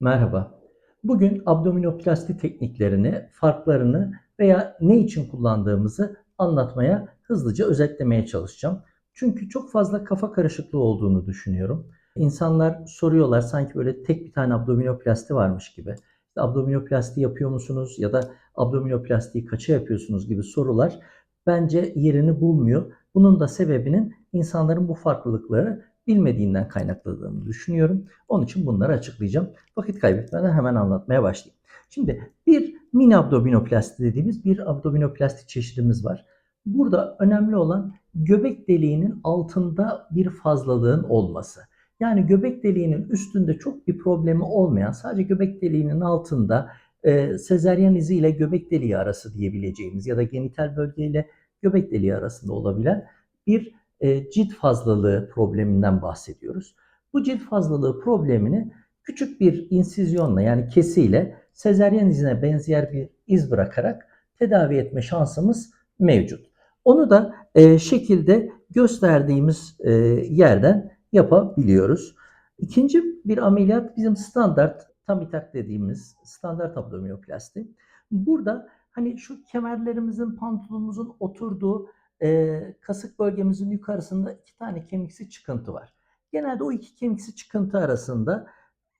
Merhaba. Bugün abdominoplasti tekniklerini, farklarını veya ne için kullandığımızı anlatmaya, hızlıca özetlemeye çalışacağım. Çünkü çok fazla kafa karışıklığı olduğunu düşünüyorum. İnsanlar soruyorlar sanki böyle tek bir tane abdominoplasti varmış gibi. Abdominoplasti yapıyor musunuz ya da abdominoplastiyi kaça yapıyorsunuz gibi sorular bence yerini bulmuyor. Bunun da sebebinin insanların bu farklılıkları bilmediğinden kaynakladığını düşünüyorum. Onun için bunları açıklayacağım. Vakit kaybetmeden hemen anlatmaya başlayayım. Şimdi bir mini abdominoplasti dediğimiz bir abdominoplasti çeşidimiz var. Burada önemli olan göbek deliğinin altında bir fazlalığın olması. Yani göbek deliğinin üstünde çok bir problemi olmayan, sadece göbek deliğinin altında e, sezeryan izi ile göbek deliği arası diyebileceğimiz ya da genital bölge ile göbek deliği arasında olabilen bir e, cilt fazlalığı probleminden bahsediyoruz. Bu cilt fazlalığı problemini küçük bir insizyonla yani kesiyle sezeryen izine benzer bir iz bırakarak tedavi etme şansımız mevcut. Onu da e, şekilde gösterdiğimiz e, yerden yapabiliyoruz. İkinci bir ameliyat bizim standart tamitak dediğimiz standart abdominoplasti. Burada hani şu kemerlerimizin pantolonumuzun oturduğu e, kasık bölgemizin yukarısında iki tane kemiksi çıkıntı var. Genelde o iki kemiksi çıkıntı arasında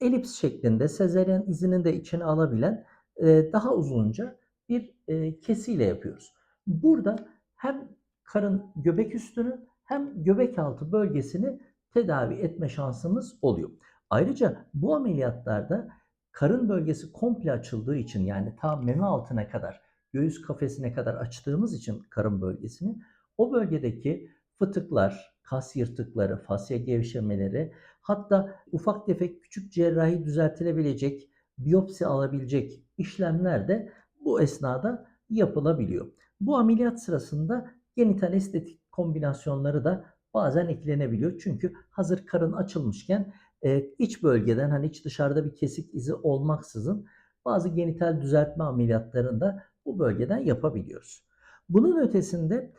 elips şeklinde sezeryen izinin de içine alabilen e, daha uzunca bir e, kesiyle yapıyoruz. Burada hem karın göbek üstünü hem göbek altı bölgesini tedavi etme şansımız oluyor. Ayrıca bu ameliyatlarda karın bölgesi komple açıldığı için yani ta meme altına kadar göğüs kafesine kadar açtığımız için karın bölgesini o bölgedeki fıtıklar, kas yırtıkları, fasya gevşemeleri hatta ufak tefek küçük cerrahi düzeltilebilecek, biyopsi alabilecek işlemler de bu esnada yapılabiliyor. Bu ameliyat sırasında genital estetik kombinasyonları da bazen eklenebiliyor. Çünkü hazır karın açılmışken e, iç bölgeden hani iç dışarıda bir kesik izi olmaksızın bazı genital düzeltme ameliyatlarında bu bölgeden yapabiliyoruz. Bunun ötesinde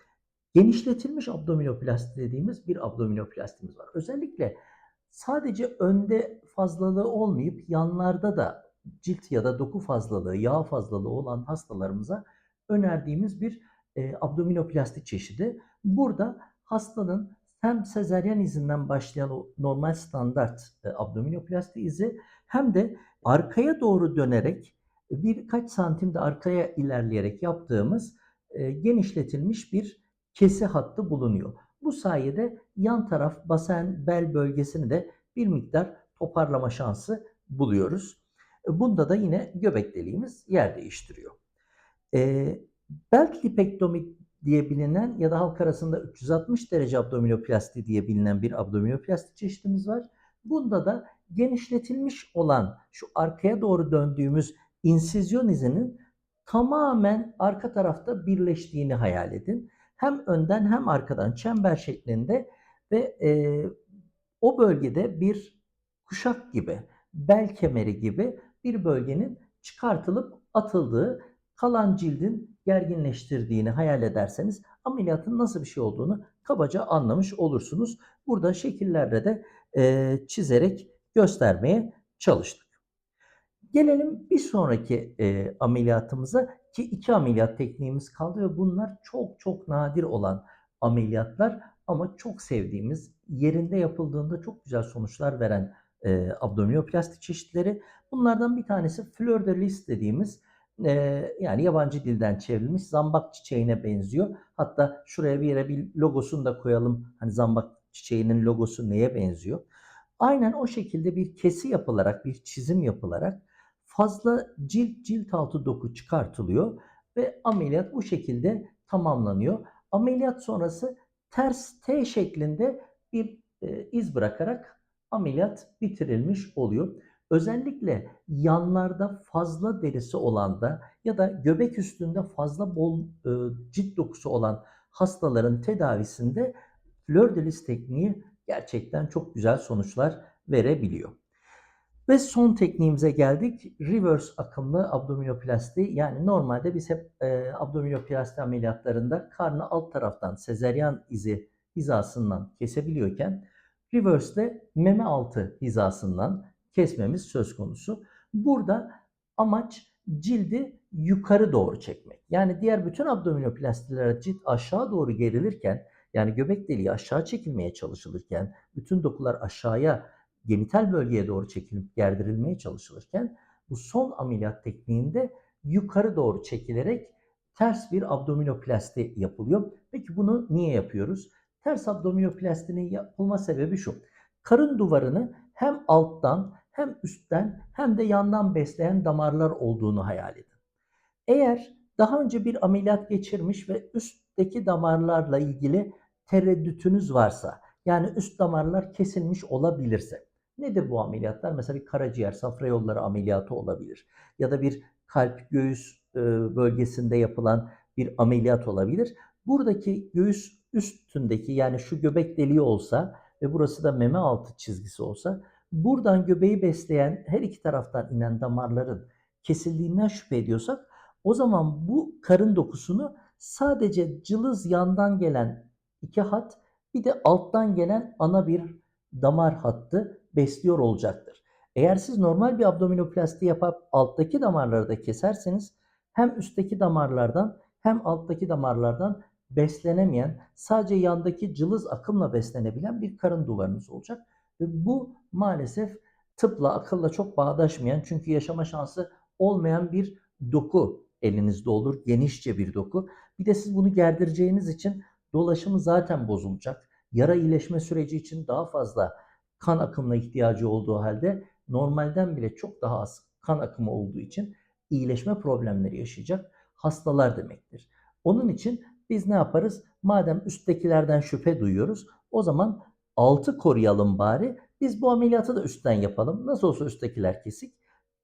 genişletilmiş abdominoplasti dediğimiz bir abdominoplastimiz var. Özellikle sadece önde fazlalığı olmayıp yanlarda da cilt ya da doku fazlalığı, yağ fazlalığı olan hastalarımıza önerdiğimiz bir e, abdominoplasti çeşidi. Burada hastanın hem sezeryan izinden başlayan normal standart e, abdominoplasti izi hem de arkaya doğru dönerek birkaç santim de arkaya ilerleyerek yaptığımız e, genişletilmiş bir kesi hattı bulunuyor. Bu sayede yan taraf basen bel bölgesini de bir miktar toparlama şansı buluyoruz. E, bunda da yine göbek deliğimiz yer değiştiriyor. E, belt lipektomi diye bilinen ya da halk arasında 360 derece abdominoplasti diye bilinen bir abdominoplasti çeşidimiz var. Bunda da genişletilmiş olan şu arkaya doğru döndüğümüz insizyon izinin tamamen arka tarafta birleştiğini hayal edin. Hem önden hem arkadan çember şeklinde ve e, o bölgede bir kuşak gibi, bel kemeri gibi bir bölgenin çıkartılıp atıldığı kalan cildin gerginleştirdiğini hayal ederseniz ameliyatın nasıl bir şey olduğunu kabaca anlamış olursunuz. Burada şekillerde de e, çizerek göstermeye çalıştık. Gelelim bir sonraki e, ameliyatımıza ki iki ameliyat tekniğimiz kaldı ve bunlar çok çok nadir olan ameliyatlar ama çok sevdiğimiz, yerinde yapıldığında çok güzel sonuçlar veren e, abdominoplasti çeşitleri. Bunlardan bir tanesi fleur de lis dediğimiz e, yani yabancı dilden çevrilmiş zambak çiçeğine benziyor. Hatta şuraya bir yere bir logosunu da koyalım. Hani zambak çiçeğinin logosu neye benziyor? Aynen o şekilde bir kesi yapılarak, bir çizim yapılarak fazla cilt cilt altı doku çıkartılıyor ve ameliyat bu şekilde tamamlanıyor. Ameliyat sonrası ters T şeklinde bir e, iz bırakarak ameliyat bitirilmiş oluyor. Özellikle yanlarda fazla derisi olan da ya da göbek üstünde fazla bol e, cilt dokusu olan hastaların tedavisinde fleur tekniği gerçekten çok güzel sonuçlar verebiliyor. Ve son tekniğimize geldik. Reverse akımlı abdominoplasti. Yani normalde biz hep e, abdominoplasti ameliyatlarında karnı alt taraftan sezeryan izi hizasından kesebiliyorken reverse de meme altı hizasından kesmemiz söz konusu. Burada amaç cildi yukarı doğru çekmek. Yani diğer bütün abdominoplastilere cilt aşağı doğru gerilirken yani göbek deliği aşağı çekilmeye çalışılırken bütün dokular aşağıya genital bölgeye doğru çekilip gerdirilmeye çalışılırken bu son ameliyat tekniğinde yukarı doğru çekilerek ters bir abdominoplasti yapılıyor. Peki bunu niye yapıyoruz? Ters abdominoplastinin yapılma sebebi şu. Karın duvarını hem alttan hem üstten hem de yandan besleyen damarlar olduğunu hayal edin. Eğer daha önce bir ameliyat geçirmiş ve üstteki damarlarla ilgili tereddütünüz varsa, yani üst damarlar kesilmiş olabilirse, nedir bu ameliyatlar? Mesela bir karaciğer, safra yolları ameliyatı olabilir. Ya da bir kalp, göğüs e, bölgesinde yapılan bir ameliyat olabilir. Buradaki göğüs üstündeki yani şu göbek deliği olsa ve burası da meme altı çizgisi olsa buradan göbeği besleyen her iki taraftan inen damarların kesildiğinden şüphe ediyorsak o zaman bu karın dokusunu sadece cılız yandan gelen iki hat bir de alttan gelen ana bir damar hattı besliyor olacaktır. Eğer siz normal bir abdominoplasti yapıp alttaki damarları da keserseniz hem üstteki damarlardan hem alttaki damarlardan beslenemeyen, sadece yandaki cılız akımla beslenebilen bir karın duvarınız olacak. Ve bu maalesef tıpla, akılla çok bağdaşmayan çünkü yaşama şansı olmayan bir doku elinizde olur. Genişçe bir doku. Bir de siz bunu gerdireceğiniz için dolaşımı zaten bozulacak. Yara iyileşme süreci için daha fazla kan akımına ihtiyacı olduğu halde normalden bile çok daha az kan akımı olduğu için iyileşme problemleri yaşayacak hastalar demektir. Onun için biz ne yaparız? Madem üsttekilerden şüphe duyuyoruz, o zaman altı koruyalım bari. Biz bu ameliyatı da üstten yapalım. Nasıl olsa üsttekiler kesik.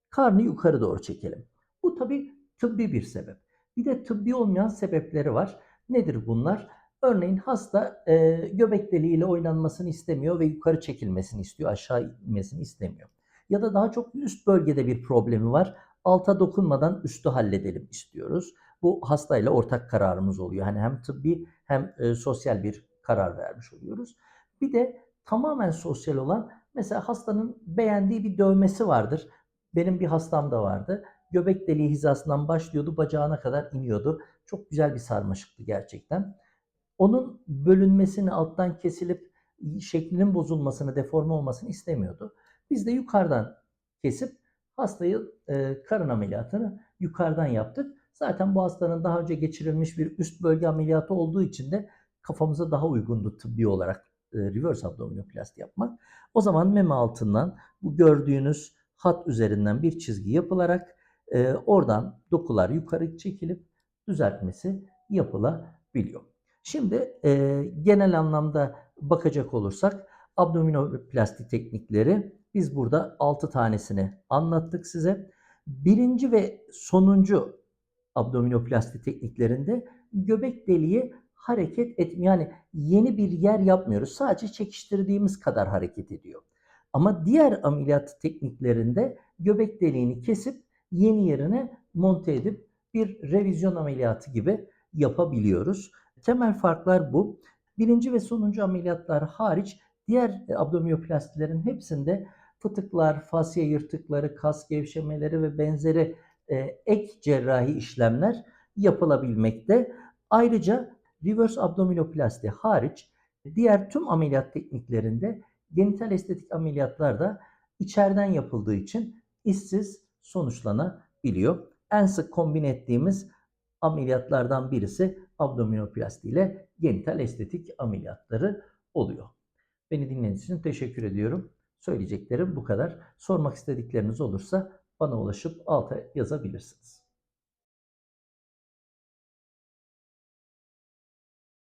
Karnı yukarı doğru çekelim. Bu tabii tıbbi bir sebep. Bir de tıbbi olmayan sebepleri var. Nedir bunlar? Örneğin hasta e, göbek deliğiyle oynanmasını istemiyor ve yukarı çekilmesini istiyor, aşağı inmesini istemiyor. Ya da daha çok üst bölgede bir problemi var. Alta dokunmadan üstü halledelim istiyoruz. Bu hastayla ortak kararımız oluyor. Hani hem tıbbi hem e, sosyal bir karar vermiş oluyoruz. Bir de tamamen sosyal olan mesela hastanın beğendiği bir dövmesi vardır. Benim bir hastam da vardı. Göbek deliği hizasından başlıyordu, bacağına kadar iniyordu. Çok güzel bir sarmaşıktı gerçekten. Onun bölünmesini, alttan kesilip şeklinin bozulmasını, deforme olmasını istemiyordu. Biz de yukarıdan kesip hastayı e, karın ameliyatını yukarıdan yaptık. Zaten bu hastanın daha önce geçirilmiş bir üst bölge ameliyatı olduğu için de kafamıza daha uygundu tıbbi olarak e, reverse abdominoplasti yapmak. O zaman meme altından bu gördüğünüz hat üzerinden bir çizgi yapılarak e, oradan dokular yukarı çekilip düzeltmesi yapılabiliyor. Şimdi e, genel anlamda bakacak olursak abdominoplasti teknikleri biz burada 6 tanesini anlattık size. Birinci ve sonuncu abdominoplasti tekniklerinde göbek deliği hareket etmiyor. Yani yeni bir yer yapmıyoruz. Sadece çekiştirdiğimiz kadar hareket ediyor. Ama diğer ameliyat tekniklerinde göbek deliğini kesip yeni yerine monte edip bir revizyon ameliyatı gibi yapabiliyoruz. Temel farklar bu. Birinci ve sonuncu ameliyatlar hariç diğer abdominoplastilerin hepsinde fıtıklar, fasya yırtıkları, kas gevşemeleri ve benzeri e, ek cerrahi işlemler yapılabilmekte. Ayrıca reverse abdominoplasti hariç diğer tüm ameliyat tekniklerinde genital estetik ameliyatlar da içeriden yapıldığı için işsiz sonuçlanabiliyor. En sık kombin ettiğimiz ameliyatlardan birisi abdominoplasti ile genital estetik ameliyatları oluyor. Beni dinlediğiniz için teşekkür ediyorum. Söyleyeceklerim bu kadar. Sormak istedikleriniz olursa bana ulaşıp alta yazabilirsiniz.